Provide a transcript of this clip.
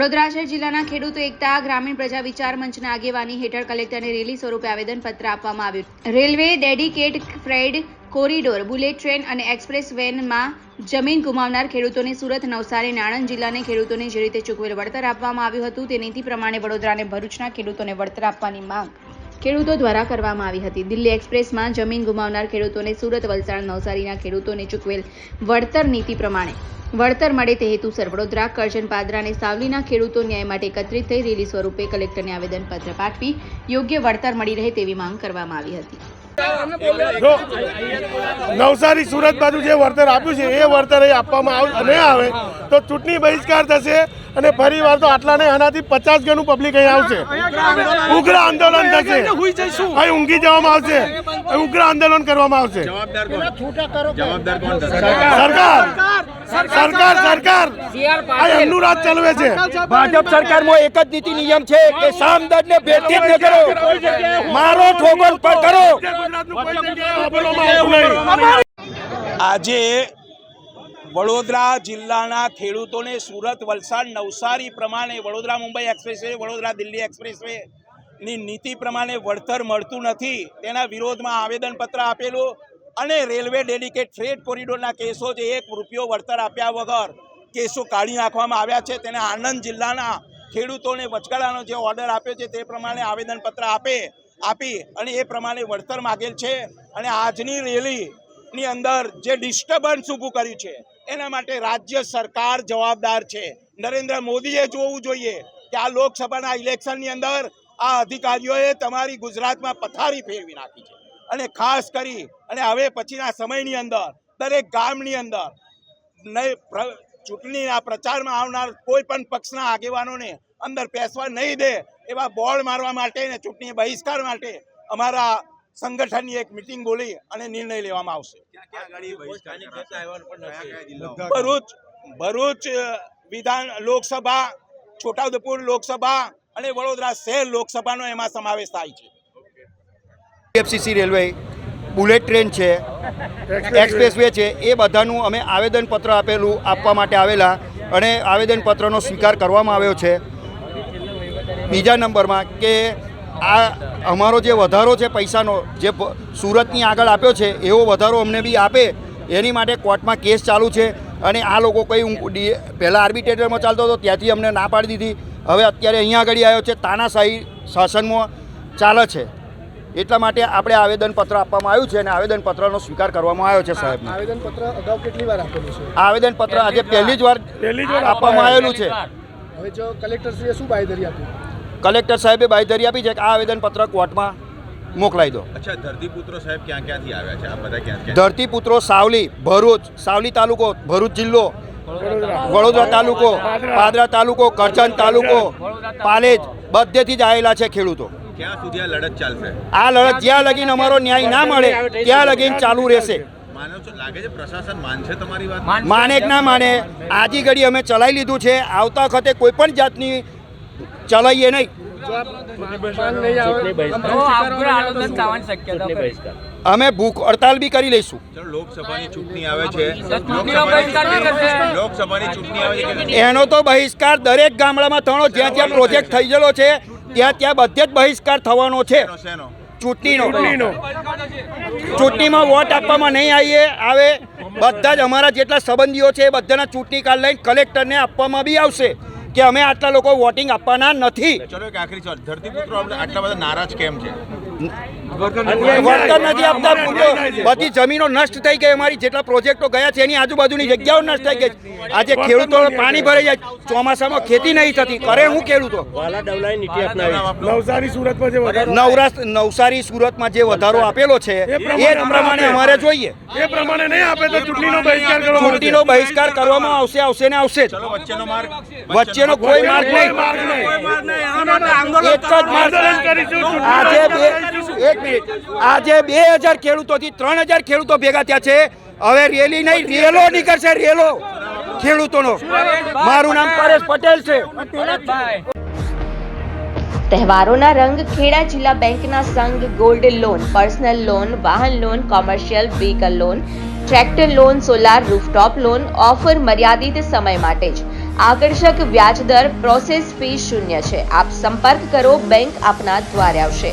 વડોદરા શહેર જિલ્લાના ખેડૂતો એકતા ગ્રામીણ પ્રજા વિચાર મંચના આગેવાની હેઠળ કલેક્ટરને રેલી સ્વરૂપે આવેદનપત્ર આપવામાં આવ્યું. Railway dedicate freight corridor, bullet train અને એક્સપ્રેસ વેનમાં જમીન ગુમાવનાર ખેડૂતોને સુરત, નવસારી નાણંદ જિલ્લાને ખેડૂતોને જે રીતે ચૂકવેલ વળતર આપવામાં આવ્યું હતું તે નીતિ પ્રમાણે વડોદરા અને ભરૂચના ખેડૂતોને વળતર આપવાની માંગ ખેડૂતો દ્વારા કરવામાં આવી હતી. દિલ્હી એક્સપ્રેસમાં જમીન ગુમાવનાર ખેડૂતોને સુરત, વલસાડ, નવસારીના ખેડૂતોને ચૂકવેલ વળતર નીતિ પ્રમાણે વળતર મળે તે હેતુસર વડોદરા કરજણ પાદરા અને સાવલીના ખેડૂતો ન્યાય માટે એકત્રિત થઈ રેલી સ્વરૂપે કલેક્ટરને આવેદનપત્ર પાઠવી યોગ્ય વળતર મળી રહે તેવી માંગ કરવામાં આવી હતી. નવસારી સુરત બાજુ જે વળતર આપ્યું છે એ વળતર અહીં આપવામાં આવે નહીં આવે તો ચૂંટણી બહિષ્કાર થશે અને ફરી વાર તો આટલા નહીં આનાથી પચાસ ગણું પબ્લિક અહીં આવશે. ઉગ્ર આંદોલન થશે. અહીં ઊંઘી જવામાં આવશે. ઉગ્ર આંદોલન કરવામાં આવશે? સરકાર. સરકાર સરકાર. આ એમનું રાજ ચલાવે છે. ભાજપ સરકારમાં એક જ નીતિ નિયમ છે કે સામદર્દને ને ભેટી ન કરો. મારો ઠોગર પર કરો. આજે વડોદરા જિલ્લાના ખેડૂતોને સુરત વલસાડ નવસારી પ્રમાણે વડોદરા મુંબઈ એક્સપ્રેસવે વડોદરા દિલ્હી એક્સપ્રેસવે ની નીતિ પ્રમાણે વળતર મળતું નથી. તેના વિરોધમાં આવેદનપત્ર આપેલું અને રેલવે ડેડિકેટ ફ્રેટ કોરિડોરના કેસો જે એક રૂપિયો વળતર આપ્યા વગર કેસો કાઢી નાખવામાં આવ્યા છે. તેને આણંદ જિલ્લાના ખેડૂતોને વચગાળાનો જે ઓર્ડર આપ્યો છે તે પ્રમાણે આવેદનપત્ર આપે, આપી અને એ પ્રમાણે વળતર માગેલ છે. અને આજની રેલીની અંદર જે ડિસ્ટર્બન્સ ઊભું કર્યું છે, એના માટે રાજ્ય સરકાર જવાબદાર છે. નરેન્દ્ર મોદીએ જોવું જોઈએ કે આ લોકસભાના ઇલેક્શનની અંદર આ અધિકારીઓએ તમારી ગુજરાતમાં પથારી ફેરવી નાખી છે. અને ખાસ કરી અને હવે પછીના સમયની અંદર દરેક ગામની અંદર ચૂંટણીના પ્રચારમાં આવનાર કોઈ પણ પક્ષના આગેવાનોને અંદર પેસવા નહીં દે એવા બોર્ડ મારવા માટે અને ચૂંટણી બહિષ્કાર માટે અમારા સંગઠનની એક મિટિંગ બોલી અને નિર્ણય લેવામાં આવશે. ભરૂચ ભરૂચ વિધાન લોકસભા છોટાઉદેપુર લોકસભા અને વડોદરા શહેર લોકસભાનો એમાં સમાવેશ થાય છે. એફસીસી રેલવે બુલેટ ટ્રેન છે એક્સપ્રેસવે છે એ બધાનું અમે આવેદનપત્ર આપેલું આપવા માટે આવેલા અને આવેદનપત્રનો સ્વીકાર કરવામાં આવ્યો છે. બીજા નંબરમાં કે આ અમારો જે વધારો છે પૈસાનો જે સુરતની આગળ આપ્યો છે એવો વધારો અમને બી આપે એની માટે કોર્ટમાં કેસ ચાલુ છે અને આ લોકો કંઈ પહેલાં આર્બિટ્રેટરમાં ચાલતો હતો ત્યાંથી અમને ના પાડી દીધી. હવે અત્યારે અહીંયા આગળ આવ્યો છે તાનાશાહી શાસનમાં ચાલે છે. એટલા માટે આપણે આવેદનપત્ર આપવામાં આવ્યું છે અને આવેદનપત્રનો સ્વીકાર કરવામાં આવ્યો છે સાહેબ આવેદનપત્ર અગાઉ કેટલી વાર આપેલું છે? આવેદનપત્ર આજે પહેલી જ વાર. પહેલી જ વાર આપવામાં આવેલું છે. હવે જો કલેક્ટરશ્રીએ શું બાંયધરી આપી? કલેક્ટર સાહેબે બાંયધરી આપી છે કે આ આવેદનપત્ર કોર્ટમાં મોકલાઈ દો. અચ્છા ધરતીપુત્રો સાહેબ ક્યાં ક્યાંથી આવ્યા છે? આ બધા ક્યાં ક્યાં? ધરતીપુત્રો સાવલી ભરૂચ સાવલી તાલુકો ભરૂચ જિલ્લો વડોદરા તાલુકો પાદરા તાલુકો કરજણ તાલુકો. પાલેજ બધેથી જ આવેલા છે ખેડૂતો. ક્યાં સુધી આ લડત ચાલશે? આ લડત જ્યાં લગીન અમારો ન્યાય ના મળે ત્યાં લગીન ચાલુ રહેશે. માનો કે ના માને આજી ઘડી અમે ચલાવી લીધું છે આવતા વખતે કોઈ પણ જાતની ચલાવીએ નહીં. અમે ભૂખ હડતાલ બી કરી લઈશું. લોકસભાની ચૂંટણી આવે છે. લોકસભાની લોકસભાની ચૂંટણી આવે છે. એનો તો બહિષ્કાર દરેક ગામડામાં થણો જ્યાં જ્યાં પ્રોજેક્ટ થઈ ગયેલો છે ત્યાં ત્યાં બધે જ બહિષ્કાર થવાનો છે. ચૂંટણીનો. ચૂંટણીમાં વોટ આપવામાં નહીં આવીએ આવે. બધા જ અમારા જેટલા સંબંધીઓ છે એ બધાના ચૂંટણી કાર્ડ લઈને કલેક્ટરને આપવામાં બી આવશે કે અમે આટલા લોકો વોટિંગ આપવાના નથી. ચલો આખરી ધરતીપુત્રો આટલા બધા નારાજ કેમ છે? વળતર નથી. આપતા. બધી જમીનો નષ્ટ થઈ ગઈ અમારી જેટલા પ્રોજેક્ટો ગયા છે એની આજુબાજુની જગ્યાઓ નષ્ટ થઈ ગઈ આજે ખેડૂતો પાણી ભરાઈ જાય. ચોમાસામાં ખેતી નહીં થતી. કરે હું ખેડૂતો? નવસારી સુરતમાં જે વધારો નવરાશ નવસારી સુરતમાં જે વધારો આપેલો છે એ પ્રમાણે અમારે જોઈએ. એ પ્રમાણે નહીં આપે તો ચૂંટણીનો બહિષ્કાર કરવામાં આવશે. ચૂંટણીનો બહિષ્કાર કરવામાં આવશે આવશે ને આવશે વચ્ચેનો કોઈ માર્ગ નહીં. એક જ માર્ગ. કરીશું આજે એક મિનિટ. આજે બે હજાર ખેડૂતોથી ત્રણ હજાર ખેડૂતો ભેગા થયા છે. હવે રેલી નહીં, રેલો નીકળશે, રેલો ખેડૂતોનો. મારું નામ પરેશ પટેલ છે. તહેવારોના રંગ ખેડા જિલ્લા બેંકના સંઘ ગોલ્ડ લોન, પર્સનલ લોન, વાહન loan, commercial vehicle loan, tractor loan, solar rooftop loan, offer મર્યાદિત સમય માટે જ. આકર્ષક વ્યાજ દર પ્રોસેસ ફી શૂન્ય છે. આપ સંપર્ક કરો, બેંક આપના દ્વારે આવશે.